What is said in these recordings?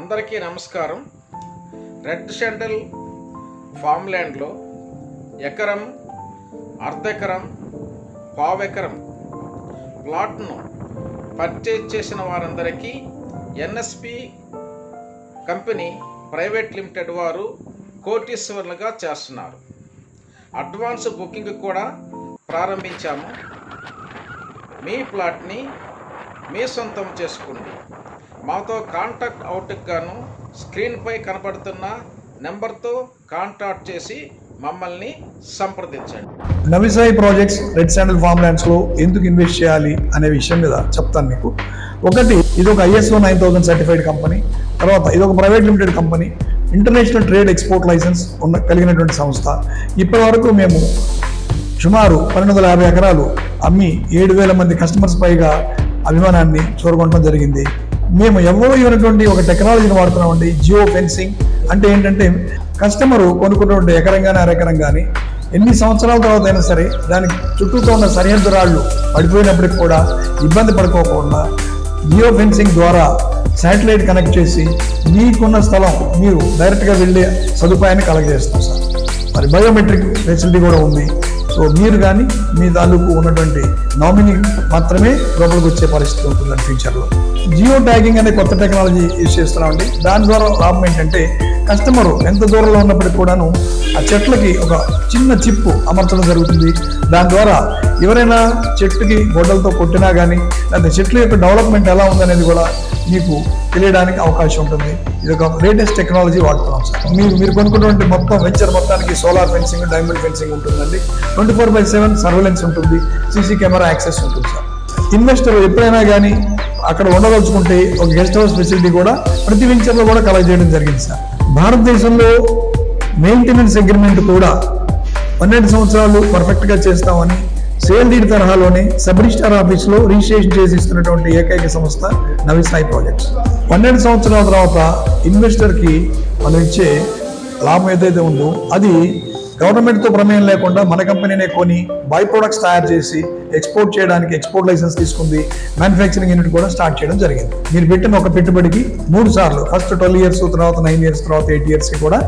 అందరికీ నమస్కారం. Red central form ల్యాండ్లో ఎకరం అర్ధెకరం పావెకరం ప్లాట్ను పర్చేజ్ చేసిన వారందరికీ ఎన్ఎస్పి కంపెనీ ప్రైవేట్ లిమిటెడ్ వారు కోటీశ్వర్లుగా చేస్తున్నారు. అడ్వాన్స్ బుకింగ్ కూడా ప్రారంభించాము. మీ ప్లాట్ని మీ సొంతం చేసుకోండి. మాతో కాంటాక్ట్ అవుట్కి గాను స్క్రీన్పై కనపడుతున్న నెంబర్తో కాంటాక్ట్ చేసి మమ్మల్ని సంప్రదించండి. Navisai projects red sandal farm ల్యాండ్స్లో ఎందుకు ఇన్వెస్ట్ చేయాలి అనే విషయం మీద చెప్తాను మీకు. ఒకటి ఇది ఒక ISO nine thousand certified company. తర్వాత ఇది ఒక private limited company. International trade export licence ఉన్న కలిగినటువంటి సంస్థ. ఇప్పటి వరకు మేము సుమారు పన్నెండు వందల యాభై ఎకరాలు అమ్మి ఏడు వేల మంది కస్టమర్స్ పైగా అభిమానాన్ని చూరగొనడం జరిగింది. మేము ఎవరో ఇవ్వనటువంటి ఒక టెక్నాలజీని వాడుతున్నామండి. జియో ఫెన్సింగ్ అంటే ఏంటంటే కస్టమరు కొనుక్కున్నటువంటి ఎకరం కానీ అరెకరం కానీ ఎన్ని సంవత్సరాల తర్వాత అయినా సరే దానికి చుట్టూతో ఉన్న సరిహద్దు రాళ్ళు పడిపోయినప్పటికి కూడా ఇబ్బంది పడుకోకుండా జియో ఫెన్సింగ్ ద్వారా శాటిలైట్ కనెక్ట్ చేసి మీకున్న స్థలం మీరు డైరెక్ట్గా వెళ్ళే సదుపాయాన్ని కలగజేస్తాం సార్. మరి బయోమెట్రిక్ ఫెసిలిటీ కూడా ఉంది. సో మీరు కానీ మీ తాలూకు ఉన్నటువంటి నామినీ మాత్రమే లోపలికి వచ్చే పరిస్థితి ఉంటుందండి ఫ్యూచర్లో జియో ట్యాగింగ్ అనే కొత్త టెక్నాలజీ యూజ్ చేస్తున్నామండి. దాని ద్వారా లాభం ఏంటంటే కస్టమర్ ఎంత దూరంలో ఉన్నప్పటికీ కూడాను ఆ చెట్లకి ఒక చిన్న చిప్పు అమర్చడం జరుగుతుంది. దాని ద్వారా ఎవరైనా చెట్టుకి గొడ్డలతో కొట్టినా కానీ లేదా చెట్ల యొక్క డెవలప్మెంట్ ఎలా ఉందనేది కూడా మీకు తెలియడానికి అవకాశం ఉంటుంది. ఇది ఒక లేటెస్ట్ టెక్నాలజీ వాడుతున్నాం సార్. మీరు మీరు కొనుక్కున్నటువంటి మొత్తం వెంచర్ మొత్తానికి సోలార్ ఫెన్సింగ్ డైమండ్ ఫెన్సింగ్ ఉంటుందండి. Twenty four by seven surveillance ఉంటుంది సీసీ కెమెరా యాక్సెస్ ఉంటుంది సార్. ఇన్వెస్టర్ ఎప్పుడైనా కానీ అక్కడ ఉండదలుచుకుంటే ఒక గెస్ట్ హౌస్ ఫెసిలిటీ కూడా ప్రతి వెంచర్లో కూడా కలెక్ట్ చేయడం జరిగింది సార్. భారతదేశంలో మెయింటెనెన్స్ అగ్రిమెంట్ కూడా పన్నెండు సంవత్సరాలు పర్ఫెక్ట్గా చేస్తామని సేల్ డీడ్ తరహాలోనే సబ్ రిజిస్టార్ ఆఫీస్లో రిజిస్ట్రేషన్ చేసి ఇస్తున్నటువంటి ఏకైక సంస్థ నవిసాయి ప్రాజెక్ట్స్. పన్నెండు సంవత్సరాల తర్వాత ఇన్వెస్టర్కి మనం ఇచ్చే లాభం ఏదైతే ఉందో అది గవర్నమెంట్తో ప్రమేయం లేకుండా మన కంపెనీనే కొని బై ప్రొడక్ట్స్ తయారు చేసి ఎక్స్పోర్ట్ చేయడానికి ఎక్స్పోర్ట్ లైసెన్స్ తీసుకుంది మ్యానుఫ్యాక్చరింగ్ యూనిట్ కూడా స్టార్ట్ చేయడం జరిగింది. మీరు పెట్టిన ఒక పెట్టుబడికి మూడు సార్లు ఫస్ట్ ట్వెల్వ్ ఇయర్స్ తర్వాత నైన్ ఇయర్స్ తర్వాత ఎయిట్ ఇయర్స్కి కూడా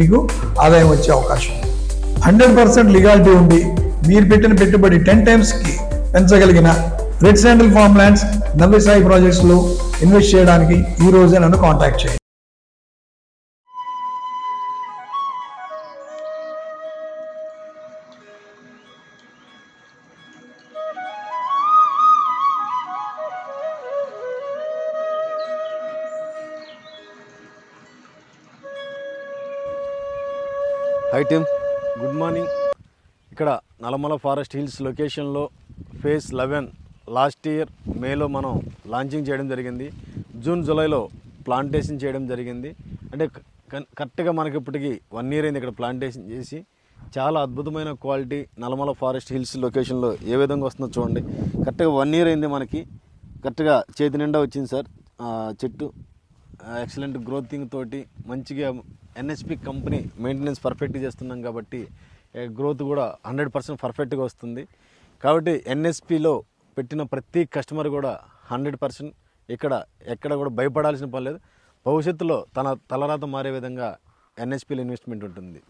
మీకు ఆదాయం వచ్చే అవకాశం. హండ్రెడ్ పర్సెంట్ లీగాలిటీ ఉంది మీరు పెట్టిన పెట్టుబడి టెన్ టైమ్స్కి పెంచగలిగిన red sandal farm lands Navyasai ప్రాజెక్ట్స్లో invest చేయడానికి ఈ రోజే నన్ను కాంటాక్ట్ చేయండి. హై టీమ్ గుడ్ మార్నింగ్ ఇక్కడ నల్లమల ఫారెస్ట్ హిల్స్ లొకేషన్లో ఫేజ్ లెవెన్ లాస్ట్ ఇయర్ మేలో మనం లాంచింగ్ చేయడం జరిగింది. జూన్ జూలైలో ప్లాంటేషన్ చేయడం జరిగింది. అంటే కరెక్ట్గా మనకి ఇప్పటికి వన్ ఇయర్ అయింది ఇక్కడ ప్లాంటేషన్ చేసి. చాలా అద్భుతమైన క్వాలిటీ నల్లమల ఫారెస్ట్ హిల్స్ లొకేషన్లో ఏ విధంగా వస్తుందో చూడండి. కరెక్ట్గా వన్ ఇయర్ అయింది మనకి. కరెక్ట్గా చేతి నిండా వచ్చింది సార్. చెట్టు. ఎక్సలెంట్ గ్రోతింగ్ తోటి మంచిగా ఎన్ఎస్పి కంపెనీ మెయింటెనెన్స్ పర్ఫెక్ట్ చేస్తున్నాం కాబట్టి గ్రోత్ కూడా హండ్రెడ్ పర్సెంట్ పర్ఫెక్ట్గా వస్తుంది. కాబట్టి ఎన్ఎస్పిలో పెట్టిన ప్రతి కస్టమర్ కూడా హండ్రెడ్ పర్సెంట్ ఇక్కడ ఎక్కడ కూడా భయపడాల్సిన పని లేదు. భవిష్యత్తులో తన తలరాత మారే విధంగా ఎన్ఎస్పిలో ఇన్వెస్ట్మెంట్ ఉంటుంది.